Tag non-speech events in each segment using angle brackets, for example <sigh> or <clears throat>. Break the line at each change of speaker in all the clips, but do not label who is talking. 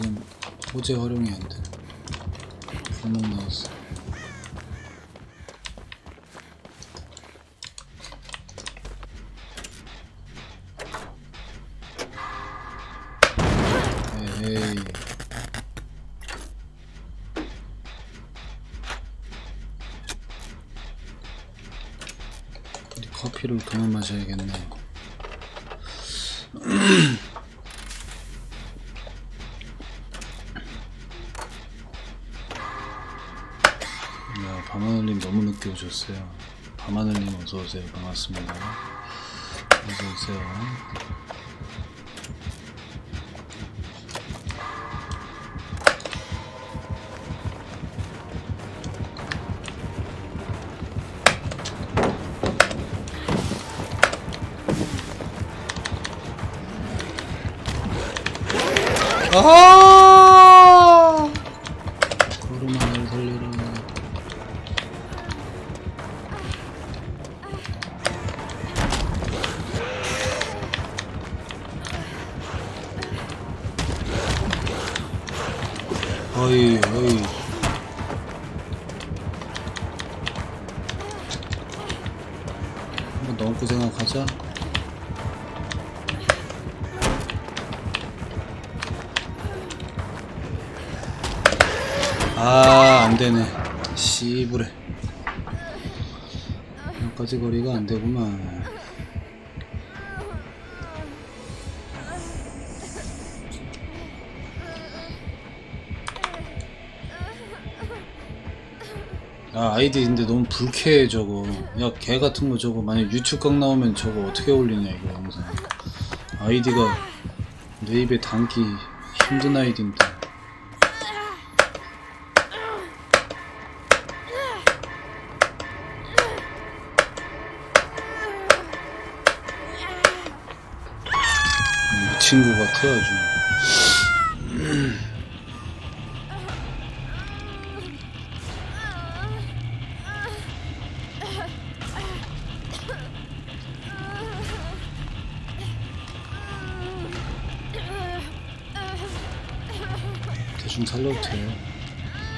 지금 호재 활용이 안 돼. 구멍 나왔어. 에이. 커피를 그만 마셔야겠네. <clears throat> 늦게 오셨어요. 밤하늘님 어서 오세요. 반갑습니다. 어서 오세요. 아! 어이. 한번 넘고 생각하자. 아, 안 되네. 씨부래. 여기까지 거리가 안 되구만. 아, 아이디 근데 너무 불쾌해, 저거. 야, 개 같은 거 저거. 만약 유튜브 각 나오면 저거 어떻게 올리냐, 이거 영상. 아이디가 내 입에 담기 힘든 아이디인데. 것 같아 아주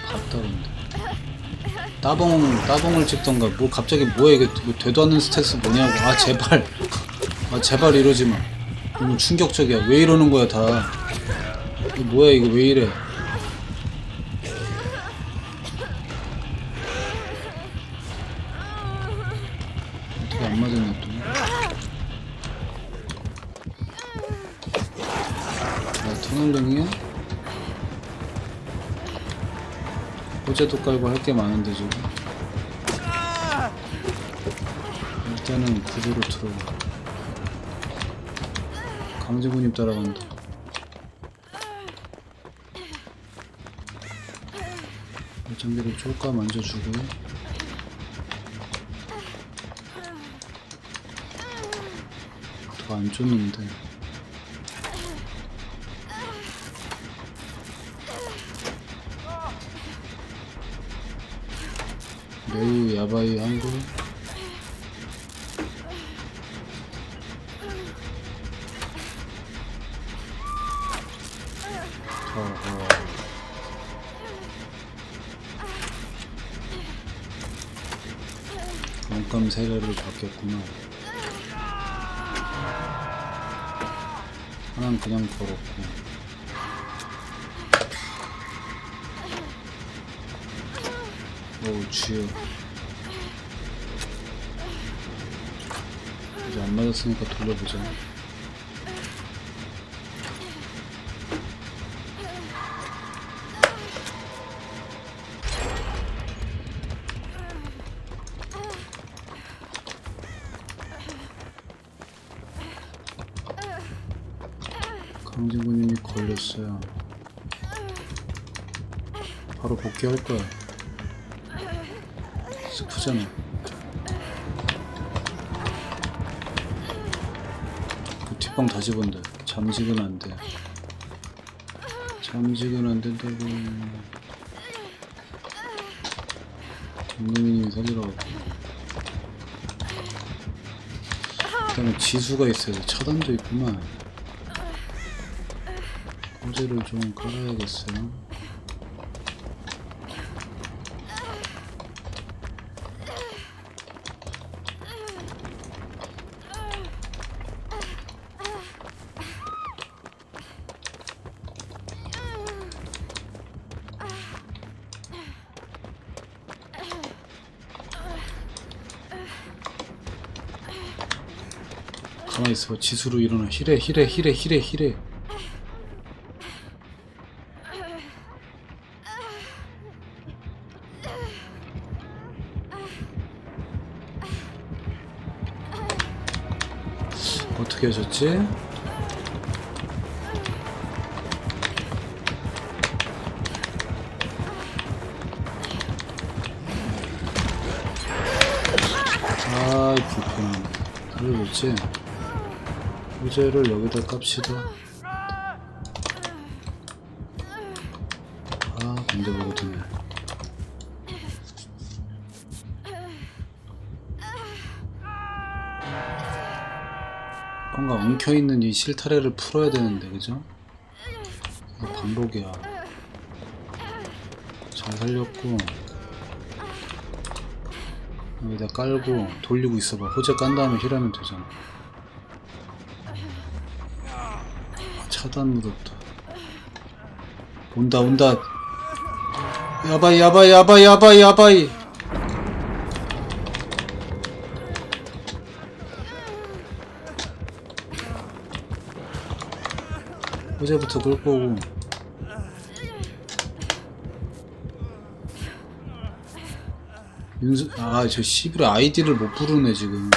봤다 근데. 따봉 따봉을 찍던가 뭐 갑자기 뭐야 이게 뭐 되도 않는 스택스 뭐냐고. 아 제발. 아 제발 이러지 마. 너무 충격적이야. 왜 이러는 거야 다. 뭐야 이거 왜 이래 호재도 깔고 할 게 많은데 지금. 일단은 구조로 틀어 강제군님 따라간다. 발전기를 쫄까 만져주고. 더 안 쫓는데 매우 야바이 한거 어허. 원감 세례를 받겠구나. 하나는 그냥 걸었고. 오, 주여. 이제 안 맞았으니까 돌려보자. 강진구님이 걸렸어요. 바로 복귀할 거야. 스프잖아. 그 뒷방 다 집은데 잠식은 안 돼. 잠식은 안 된다고. 살리러 가고. 그다음에 지수가 있어요. 차단도 있구만. 호재를 좀 깔아야겠어요. 가만히 있어봐. 지수로 일어나. 히레, 히레, 히레, 히레, 히레. 어떻게 하셨지? 아이 불편하네 살려줬지? 호재를 여기다 깝시다. 아 근데 보거든요 뭔가 엉켜있는 이 실타래를 풀어야 되는데 그죠? 이거 반복이야. 잘 살렸고. 여기다 깔고 돌리고 있어봐. 호재 깐 다음에 힐하면 되잖아 차단 묻었다. 온다 온다. 야바이 야바이 야바이 야바이 야바이. 호재부터 끌고 오고. 윤수 아저 씨부레 아이디를 못 부르네 지금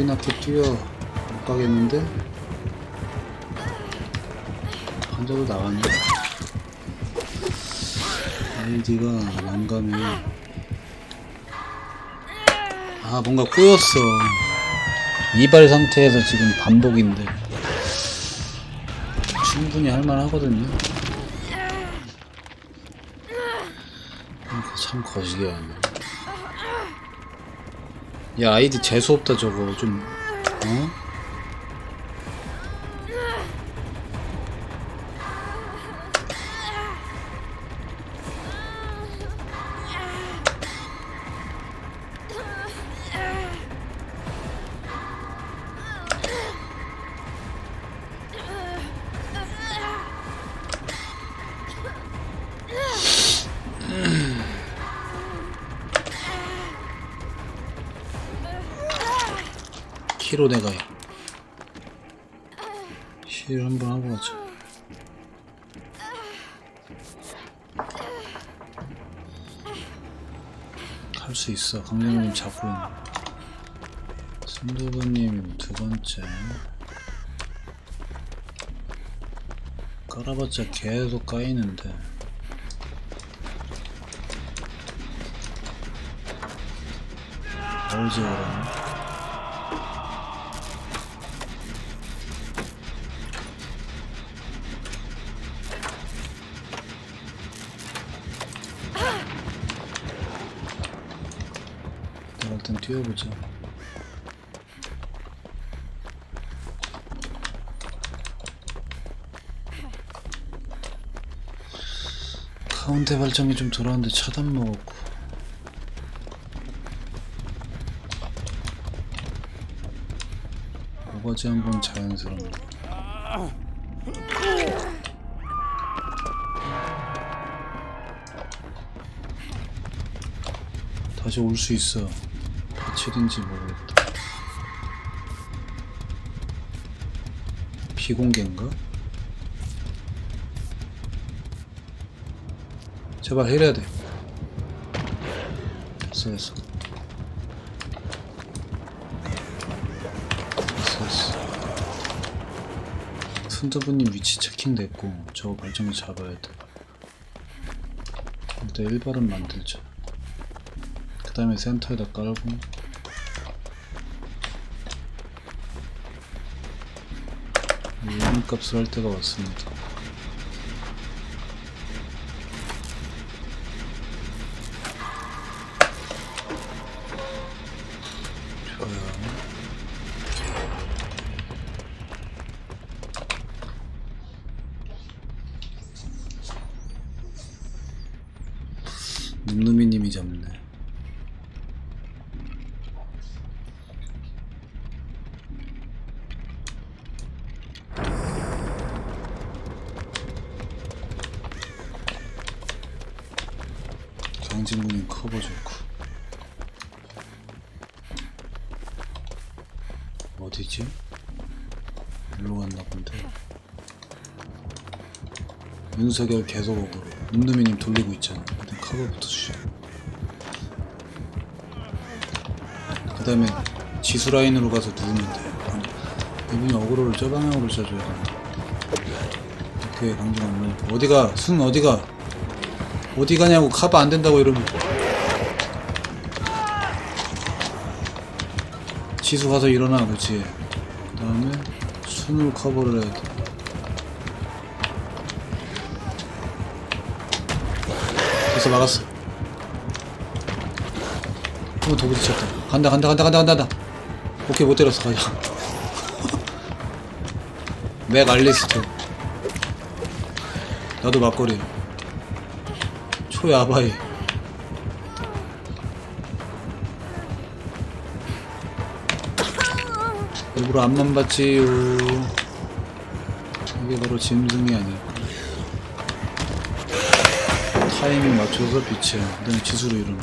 어 불이 나게 뛰어 못 가겠는데? 환자도 나갔네. 아이디가 난감해 아 뭔가 꼬였어. 이발 상태에서 지금 반복인데. 충분히 할만하거든요. 그러니까 참 거시기야 야 아이디 재수없다 저거 좀 어? 키로 내가 힐 한번 하고 가자. 할 수 있어. 강정님 잡고 있네. 순두부님 두 번째. 깔아봤자 계속 까이는데. 어우지 그러네 일단 뛰어보자. 가운데 발전기 좀 돌아왔는데 차단 먹었고. 오버지 한번 자연스러운. 다시 올 수 있어. 며칠인지 모르겠다. 비공개인가? 제발 해야 돼. 됐어, 됐어. 됐어, 됐어. 순두부님 위치 체킹 됐고, 저거 발전기 잡아야 돼. 일단 일발은 만들자. 그 다음에 센터에다 깔고 값을 할 때가 왔습니다. 늠름이님이 잡네 어디지? 일로 갔나 본데. 윤석열 계속 오고 늠름이님 돌리고 있잖아. 일단 커버부터 주죠 그 다음에 지수 라인으로 가서 누우면 돼. 이분이 어그로를 저 방향으로 짜줘야 돼. 오케이 강정 안 나오고 어디가 순 어디가? 어디 가냐고 커버 안 된다고 이러면 지수 가서 일어나 그치 그 다음에 순으로 커버를 해야 돼. 그래서 막았어. 한번 더 부딪혔다. 간다 간다 간다 간다 간다 간다. 오케이 못 때렸어 가자. <laughs> 맥 알리스트. 나도 막걸리. 초야바이 일부러 앞만 봤지요. 이게 바로 짐승이 아닐까. 타이밍 맞춰서 빛이야 그 다음에 지수로 일어나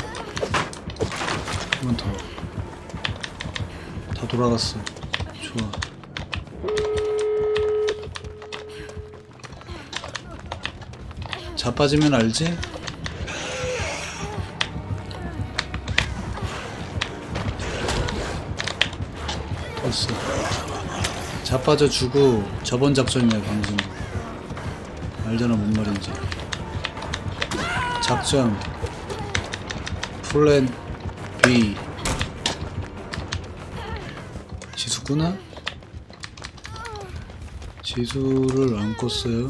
한번 더. 다 돌아갔어. 좋아. 자빠지면 알지? 됐어 자빠져 주고 저번 작전이야 방금 알잖아 뭔 말인지. 작전. 플랜 B. 지수 끄나? 지수를 안 껐어요?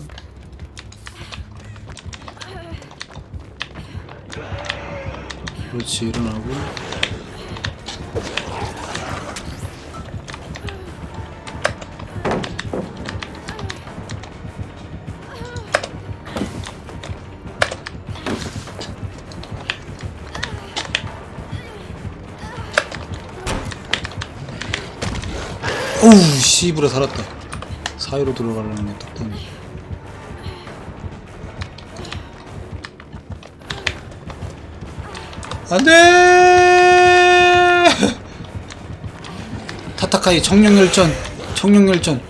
그렇지 일어나고 오우 씨부라 살았다. 사이로 들어가려는 게 똑똑해 안돼! 타타카이 청룡열전 청룡열전.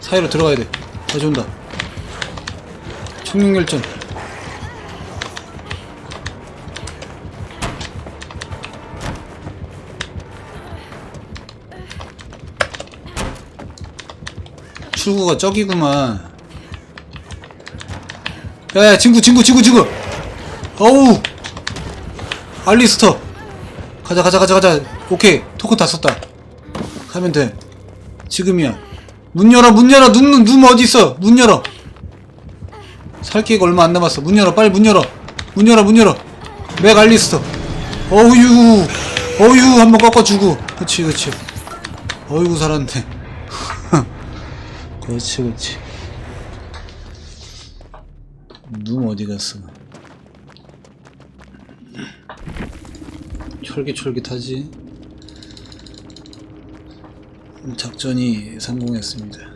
사이로 들어가야 돼. 다시 온다. 청룡열전 출구가 저기구만. 야야 친구 친구 친구 친구. 어우. 알리스터. 가자 가자 가자 가자. 오케이. 토큰 다 썼다. 가면 돼. 지금이야. 문 열어 문 열어. 눈, 눈 어디 있어? 문 열어. 살 기회가 얼마 안 남았어. 문 열어. 빨리 문 열어. 문 열어 문 열어. 맥 알리스터. 어휴. 어휴. 한번 꺾어주고. 그치 그치. 어이구 살았네 그렇지 그렇지. 눈 어디 갔어? 쫄깃쫄깃하지? 작전이 성공했습니다